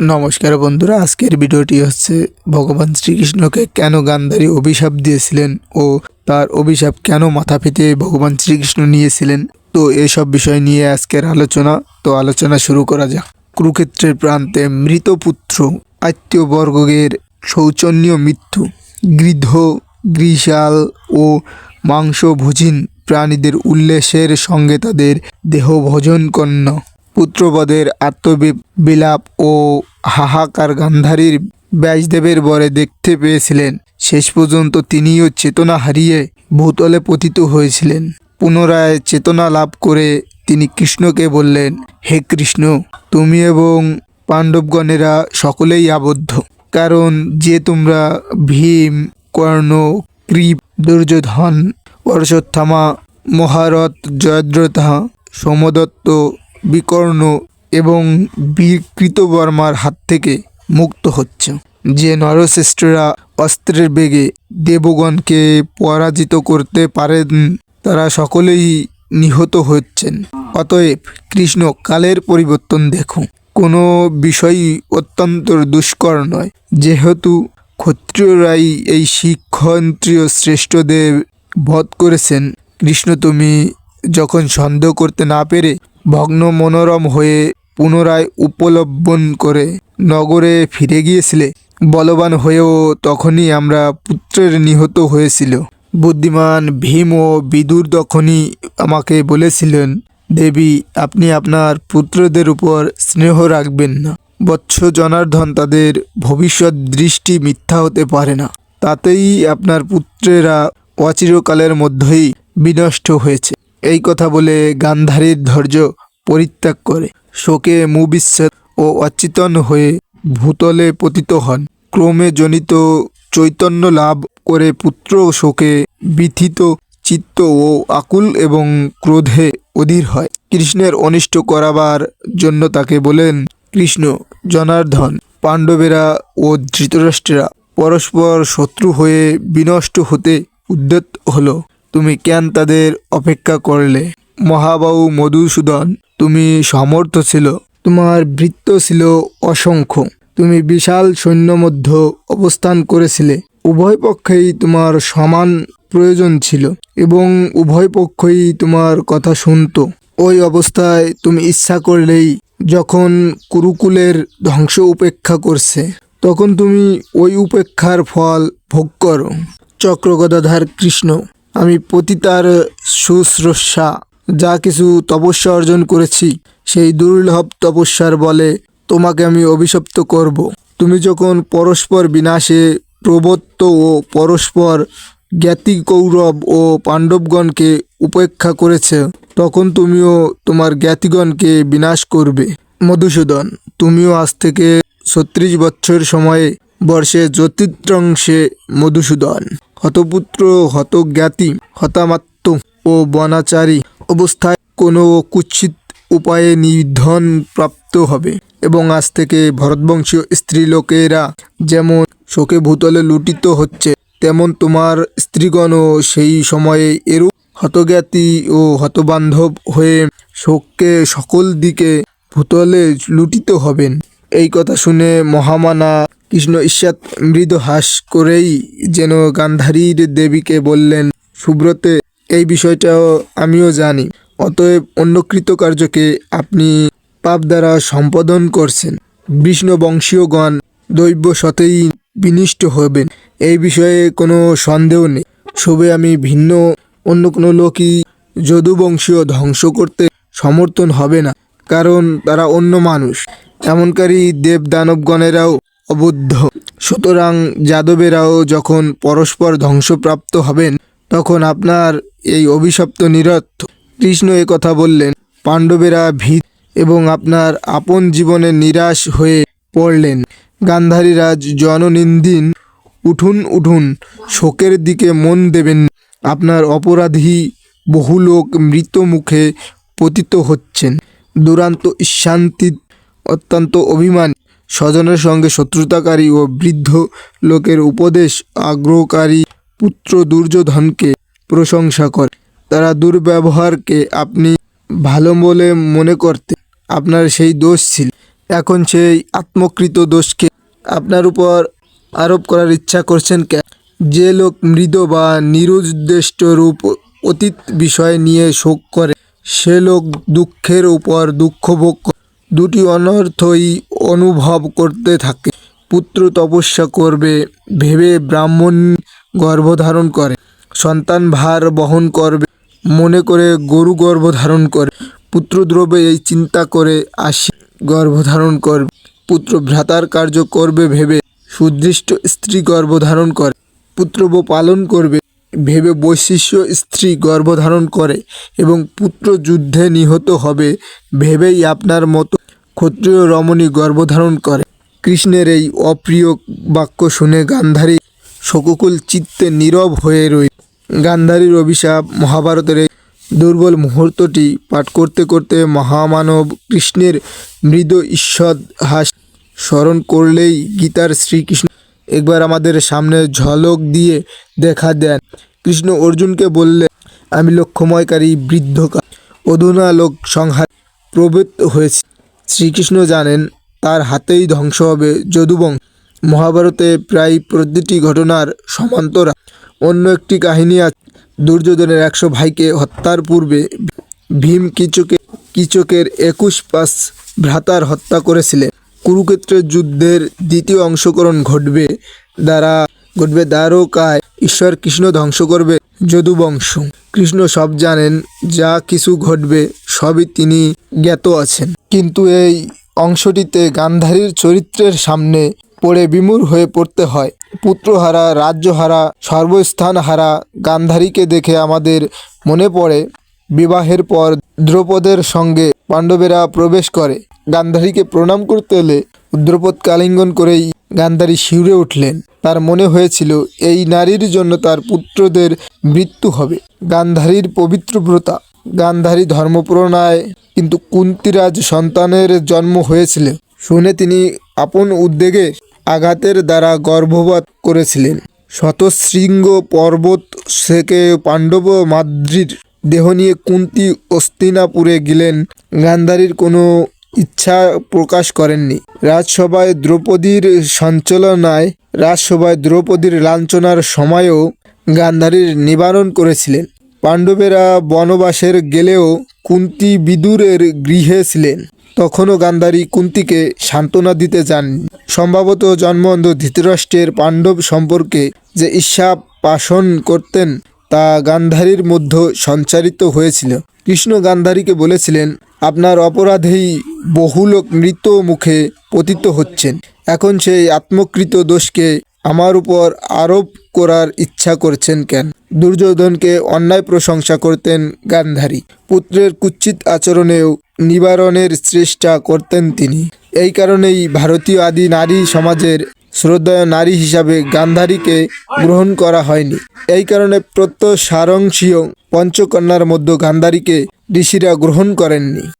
নমস্কার বন্ধুরা, আজকের ভিডিওটি হচ্ছে ভগবান শ্রীকৃষ্ণকে কেন গান্ধারী অভিশাপ দিয়েছিলেন ও তার অভিশাপ কেন মাথা পেতে ভগবান শ্রীকৃষ্ণ নিয়েছিলেন? তো এসব বিষয় নিয়ে আজকের আলোচনা, তো আলোচনা শুরু করা যাক। কুরুক্ষেত্রের প্রান্তে মৃত পুত্র, আত্মীয়বর্গের শৌচনীয় মৃত্যু, গৃদ্ধ গৃষাল ও মাংসভোজিন প্রাণীদের উল্লেসের সঙ্গে তাদের দেহ ভোজন কন্য। পুত্রপদের আত্মবিলাপ ও হাহাকার গান্ধারীর ব্যাসদেবের বরে দেখতে পেয়েছিলেন। শেষ পর্যন্ত তিনিও চেতনা হারিয়ে ভূতলে পতিত হয়েছিলেন। পুনরায় চেতনা লাভ করে তিনি কৃষ্ণকে বললেন, হে কৃষ্ণ, তুমি এবং পাণ্ডবগণেরা সকলেই আবদ্ধ। কারণ যে তোমরা ভীম, কর্ণ কৃপ দুর্যোধন অশ্বত্থামা মহারথ, জয়দ্রথা, সোমদত্ত বিকর্ণ এবং বীর কৃতবর্মার হাত থেকে মুক্ত হচ্ছে। যে নরশ্রেষ্ঠরা অস্ত্রের বেগে দেবগণকে পরাজিত করতে পারেন, তারা সকলেই নিহত হচ্ছেন। অতএব কৃষ্ণ কালের পরিবর্তন দেখুন কোনো বিষয়ই অত্যন্ত দুষ্কর নয়। যেহেতু ক্ষত্রিয়রাই এই শিক্ষন্ত্রীয় শ্রেষ্ঠদের বধ করেছেন, কৃষ্ণ তুমি যখন সন্দেহ করতে না পেরে ভগ্ন মনোরম হয়ে পুনরায় উপলব্ধন করে নগরে ফিরে গিয়েছিলে। বলবান হয়েও তখনই আমরা পুত্রের নিহত হয়েছিল। বুদ্ধিমান, ভীম ও বিদুর তখনই আমাকে বলেছিলেন, দেবী, আপনি আপনার পুত্রদের উপর স্নেহ রাখবেন না। বৎস জনার্দন তাদের ভবিষ্যৎ দৃষ্টি মিথ্যা হতে পারে না। তাতেই আপনার পুত্রেরা অচিরকালের মধ্যেই বিনষ্ট হয়েছে। এই কথা বলে গান্ধারীর ধৈর্য পরিত্যাগ করে। শোকে মুবিচ্ছেদ ও অচেতন হয়ে ভূতলে পতিত হন। ক্রমে জনিত চৈতন্য লাভ করে পুত্র শোকে বিথিত চিত্ত ও আকুল এবং ক্রোধে অধীর হয়। কৃষ্ণের অনিষ্ট করাবার জন্য তাকে বলেন, কৃষ্ণ, জনার্দন, পাণ্ডবেরা ও ধৃতরাষ্ট্রেরা পরস্পর শত্রু হয়ে বিনষ্ট হতে উদ্যত হলো। তুমি কেন তাদের অপেক্ষা করলে? মহাবাহু মধুসূদন, তুমি সমর্থ ছিল। তোমার বৃত্ত ছিল অসংখ্য। তুমি বিশাল সৈন্য মধ্য অবস্থান করেছিলে। উভয় পক্ষেই তোমার সমান প্রয়োজন ছিল এবং উভয় পক্ষই তোমার কথা শুনত। ওই অবস্থায় তুমি ইচ্ছা করলেই যখন কুরুকুলের ধ্বংস উপেক্ষা করছে, তখন তুমি ওই উপেক্ষার ফল ভোগ করো। চক্রগদাধার কৃষ্ণ আমি পতিতার শুশ্রূষা যা কিছু তপস্যা অর্জন করেছি, সেই দুর্লভ তপস্যার বলে তোমাকে আমি অভিশপ্ত করব। তুমি যখন পরস্পর বিনাশে প্রবত্ত ও পরস্পর জ্ঞাতি কৌরব ও পাণ্ডবগণকে উপেক্ষা করেছে, তখন তুমিও তোমার জ্ঞাতিগণকে বিনাশ করবে। মধুসূদন, তুমিও আজ থেকে ছত্রিশ বছর সময়ে বর্ষে জ্যোতিত্রাংশে মধুসূদন, হতপুত্র, হতজ্ঞাতি হতামাত্ম ও বনাচারী অবস্থায় কোনো কুৎসিত উপায়ে নিধন প্রাপ্ত হবে এবং আজ থেকে ভরতবংশীয় স্ত্রীলোকেরা যেমন শোকে ভূতলে লুটিত হচ্ছে, তেমন তোমার স্ত্রীগণও সেই সময়ে এরূপ হতজ্ঞাতি ও হতবান্ধব হয়ে শোককে সকল দিকে ভূতলে লুটিত হবেন। এই কথা শুনে মহামানা কৃষ্ণ ঈর্ষাত মৃদু হাস করেই যেন গান্ধারীর দেবীকে বললেন, সুব্রতে, এই বিষয়টাও আমিও জানি। অতএব অন্য কৃতকার্যকে আপনি পাপ দ্বারা সম্পাদন করছেন। বিষ্ণু বংশীয়গণ দৈব্য সতেই বিনিষ্ট হবেন। এই বিষয়ে কোনো সন্দেহ নেই। সবে আমি ভিন্ন, অন্য কোনো লোকই যদুবংশীয় ধ্বংস করতে সমর্থন হবে না, কারণ তারা অন্য মানুষ। এমনকারী দেব দানবগণেরাও অবুদ্ধ। সুতরাং যাদবেরাও যখন পরস্পর ধ্বংসপ্রাপ্ত হবেন, তখন আপনার এই অভিশপ্ত নিরর্থ। কৃষ্ণ এ কথা বললেন, পাণ্ডবেরা ভীত এবং আপনার আপন জীবনে নিরাশ হয়ে পড়লেন। গান্ধারীরাজ জননিন্দিন, উঠুন উঠুন, শোকের দিকে মন দেবেন। আপনার অপরাধী বহু লোক মৃত মুখে পতিত হচ্ছেন। দুরান্ত শান্তি অত্যন্ত অভিমান। স্বজনের সঙ্গে শত্রুতাকারী ও বৃদ্ধ লোকের উপদেশ আগ্রহকারী পুত্র দুর্যোধনকে প্রশংসা করে। তারা দুর্ব্যবহারকে আপনি ভালো বলে মনে করতে আপনার সেই দোষ ছিল। এখন সেই আত্মকৃত দোষকে আপনার উপর আরোপ করার ইচ্ছা করছেন কেন যে লোক মৃদ বা নিরুদ্দেষ্ট রূপ অতীত বিষয় নিয়ে শোক করে, সে লোক দুঃখের উপর দুঃখ ভোগ করে। দুটি অনর্থই অনুভব করতে থাকে। পুত্র তপস্যা করবে, ভেবে ব্রাহ্মণ গর্ভধারণ করে, সন্তান ভার বহন করবে, মনে করে গরু গর্ভধারণ করে, পুত্র দ্রব্যে এই চিন্তা করে আসি গর্ভধারণ করবে, পুত্র ভ্রাতার কার্য করবে, ভেবে সুদৃষ্ট স্ত্রী গর্ভধারণ করে পুত্রব পালন করবে। ভেবে বৈশিষ্ট্য স্ত্রী গর্ভধারণ করে এবং পুত্র যুদ্ধে নিহত হবে ভেবেই আপনার মতো ক্ষত্রিয় রমণী গর্ভধারণ করে। কৃষ্ণের এই অপ্রিয় বাক্য শুনে গান্ধারী শকুকুল চিত্তে নীরব হয়ে রইল। গান্ধারীর অভিশাপ মহাভারতের এই দুর্বল মুহূর্তটি পাঠ করতে করতে মহামানব কৃষ্ণের মৃদ ঈশ্বর হাস স্মরণ করলেই গীতার শ্রীকৃষ্ণ একবার আমাদের সামনে ঝলক দিয়ে দেখা দেন। কৃষ্ণ অর্জুনকে বললেন আমি লক্ষ্যময়কারী বৃদ্ধকাল অধুনা লোক সংহার প্রবৃত্ত হয়েছে। শ্রীকৃষ্ণ জানেন, তার হাতেই ধ্বংস হবে যদুবংশ। মহাভারতে প্রায় প্রতিটি ঘটনার সমান্তরা অন্য একটি কাহিনী আছে। দুর্যোধনের একশো ভাইকে হত্যার পূর্বে ভীম কিচকে কিচকের একুশ পাস ভ্রাতার হত্যা করেছিলেন। কুরুক্ষেত্রের যুদ্ধের দ্বিতীয় অংশকরণ ঘটবে, দ্বারা ঘটবে দ্বারকায়। ঈশ্বর কৃষ্ণ ধ্বংস করবে যদুবংশ। কৃষ্ণ সব জানেন, যা কিছু ঘটবে সবই তিনি জ্ঞাত আছেন। কিন্তু এই অংশটিতে গান্ধারীর চরিত্রের সামনে পড়ে বিমূর হয়ে পড়তে হয়। পুত্রহারা, রাজ্যহারা, সর্বস্থানহারা গান্ধারীকে দেখে আমাদের মনে পড়ে বিবাহের পর দ্রৌপদের সঙ্গে পাণ্ডবেরা প্রবেশ করে। গান্ধারীকে প্রণাম করতে এলে দ্রৌপদ কালিঙ্গন করেই গান্ধারী শিউরে উঠলেন। তার মনে হয়েছিল, এই নারীর জন্য তার পুত্রদের মৃত্যু হবে। গান্ধারীর পবিত্রব্রতা গান্ধারী ধর্মপ্রণায়, কিন্তু কুন্তিরাজ সন্তানের জন্ম হয়েছিল। শুনে তিনি আপন উদ্যোগে আঘাতের দ্বারা গর্ভপাত করেছিলেন। শতশৃঙ্গ পর্বত থেকে পাণ্ডব মাদ্রির দেহ নিয়ে কুন্তি অস্তিনাপুরে গেলেন। গান্ধারীর কোনো ইচ্ছা প্রকাশ করেননি। রাজসভায় দ্রৌপদীর সঞ্চালনায় রাজসভায় দ্রৌপদীর লাঞ্ছনার সময়ও গান্ধারীর নিবারণ করেছিলেন। পাণ্ডবেরা বনবাসের গেলেও কুন্তি বিদুরের গৃহে ছিলেন। তখনও গান্ধারী কুন্তিকে সান্ত্বনা দিতে যাননি। সম্ভবত জন্মন্ধ ধৃতরাষ্ট্রের পাণ্ডব সম্পর্কে যে ঈর্ষা পাশন করতেন তা গান্ধারীর মধ্যে সঞ্চারিত হয়েছিল। কৃষ্ণ গান্ধারীকে বলেছিলেন, আপনার অপরাধেই বহু লোক মৃত মুখে পতিত হচ্ছেন। এখন সেই আত্মকৃত দোষকে আমার উপর আরোপ করার ইচ্ছা করছেন কেন? দুর্যোধনকে অন্যায় প্রশংসা করতেন গান্ধারী। পুত্রের কুচ্ছিত আচরণেও নিবারণের চেষ্টা করতেন তিনি। এই কারণেই ভারতীয় আদি নারী সমাজের শ্রদ্ধেয় নারী হিসাবে গান্ধারীকে গ্রহণ করা হয়নি। এই কারণে প্রত্যসারংশীয় পঞ্চকন্যার মধ্যে গান্ধারীকে ঋষিরা গ্রহণ করেননি।